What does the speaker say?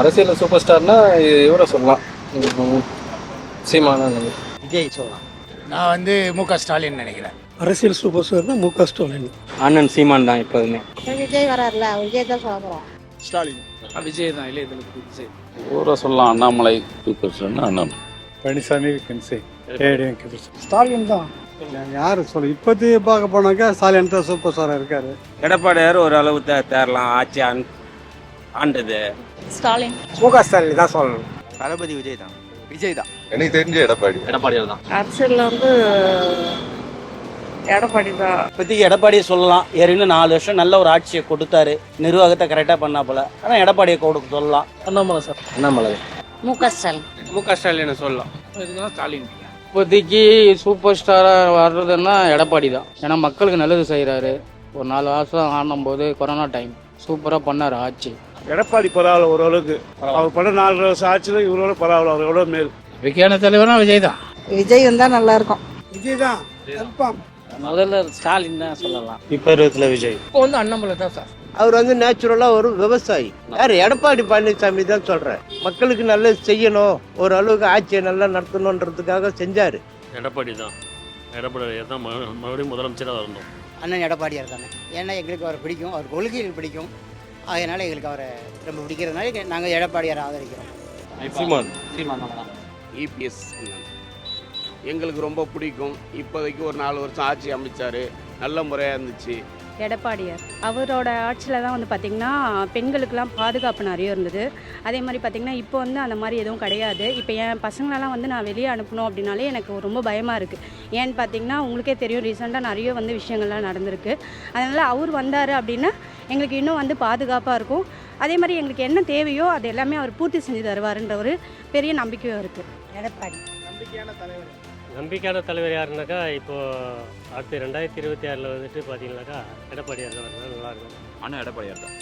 அரசியல் சூப்பர் ஸ்டார்னா இவரை சொல்லலாம். சீமானா விஜய் சொல்லலாம். நான் வந்து மு க ஸ்டாலின் நினைக்கிறேன். அரசியல் சூப்பர் ஸ்டார்னா மு க ஸ்டாலின். அண்ணன் சீமான் தான் எப்போதுமே. விஜய் வராருல? விஜய் தான் சொல்ல போகிறோம் ஸ்டாலின். விஜய் தான் இளைய தளபதி விஜய். ஊரை சொல்லலாம் அண்ணாமலை சூப்பர் ஸ்டார்னா அண்ணாமலை. பழனிசாமி கன்சி ஸ்டாலின் தான். யார் சொல்ல? இப்போதைக்கு பார்க்க போனாக்கா ஸ்டாலின் தான் சூப்பர் ஸ்டாராக இருக்காரு. எடப்பாடியார் ஓரளவு தே தேரலாம். ஆட்சி ஆண்டது. ஸ்டாலின். மு க ஸ்டாலின் தான் சொல்லணும். தளபதி விஜய் தான். விஜய் தான். எனக்கு தெரிஞ்ச எடப்பாடி. எடப்பாடியார் தான் அரசியலில் வந்து எடப்பாடி தான். இப்போதைக்கு எடப்பாடியை சொல்லலாம். ஏற்கனவே நாலு வருஷம் நல்ல ஒரு ஆட்சியை கொடுத்தாரு. நிர்வாகத்தை கரெக்டாக பண்ணா போல. ஆனால் எடப்பாடியை கொடுக்க சொல்லலாம். அண்ணாமலை சார். அண்ணாமலை. மு க ஸ்டாலின். மு க ஸ்டாலினை சொல்லலாம். இதுதான் ஸ்டாலின். இப்போதைக்கு சூப்பர் ஸ்டாராக வர்றதுன்னா எடப்பாடி தான். ஏன்னா மக்களுக்கு நல்லது செய்கிறாரு ஒரு நாலு வருஷம் ஆடும்போது கொரோனா டைம். சூப்பராக பண்ணார் ஆட்சி. எடப்பாடி பரவாயில்ல ஓரளவுக்கு. அவர் பண்ண நாலு வருஷம் ஆச்சுல இவரோட பரவாயில்ல அவர் எவ்வளோ மேல். விஜயான தலைவர்னா விஜய் தான்? விஜய் வந்தால் நல்லா இருக்கும். விஜய் தான். முதல்ல ஸ்டாலின் தான் சொல்லலாம். இப்போ இருக்கிற விஜய். இப்போ வந்து அண்ணாமலை தான் சார். அவர் வந்து நேச்சுரலாக ஒரு விவசாயி. யார்? எடப்பாடி பழனிசாமி தான் சொல்கிறேன் மக்களுக்கு நல்லது செய்யணும். ஒரு அளவுக்கு ஆட்சியை நல்லா நடத்தணுன்றதுக்காக செஞ்சார். எடப்பாடி தான். எடப்பாடி தான் மறு- மறுபடியும் முதலமைச்சராக வரணும் அண்ணன் எடப்பாடியார் தானே. ஏன்னா எங்களுக்கு அவரை பிடிக்கும். அவர் கொள்கைகள் பிடிக்கும். அதனால எங்களுக்கு அவரை ரொம்ப பிடிக்கிறதுனால நாங்கள் எடப்பாடியாரை ஆதரிக்கிறோம். சீமான். சீமான் இபிஎஸ் எங்களுக்கு ரொம்ப பிடிக்கும். இப்போதைக்கு ஒரு நாலு வருஷம் ஆட்சி அமைச்சாரு. நல்ல முறையாக இருந்துச்சு. எடப்பாடியார். அவரோட ஆட்சியில் தான் வந்து பார்த்திங்கன்னா பெண்களுக்கெல்லாம் பாதுகாப்பு நிறைய இருந்தது. அதே மாதிரி பார்த்திங்கன்னா இப்போ வந்து அந்த மாதிரி எதுவும் கிடையாது. இப்போ என் பசங்களெல்லாம் வந்து நான் வெளியே அனுப்பணும் அப்படின்னாலே எனக்கு ரொம்ப பயமாக இருக்குது ஏன்னு பார்த்தீங்கன்னா உங்களுக்கே தெரியும் ரீசெண்டாக நிறைய வந்து விஷயங்கள்லாம் நடந்திருக்கு. அதனால் அவர் வந்தார் அப்படின்னா எங்களுக்கு இன்னும் வந்து பாதுகாப்பாக இருக்கும். அதே மாதிரி எங்களுக்கு என்ன தேவையோ அது எல்லாமே அவர் பூர்த்தி செஞ்சு தருவாருன்ற ஒரு பெரிய நம்பிக்கையும் இருக்குது எடப்பாடி. நம்பிக்கையான தலைவர். நம்பிக்கையான தலைவர் யாருனாக்கா இப்போ அடுத்து ரெண்டாயிரத்தி இருபத்தி ஆறில் வந்துட்டு பார்த்தீங்கன்னாக்கா எடப்பாடியார் தான் நல்லா இருக்கும் ஆனால் எடப்பாடியார் தான்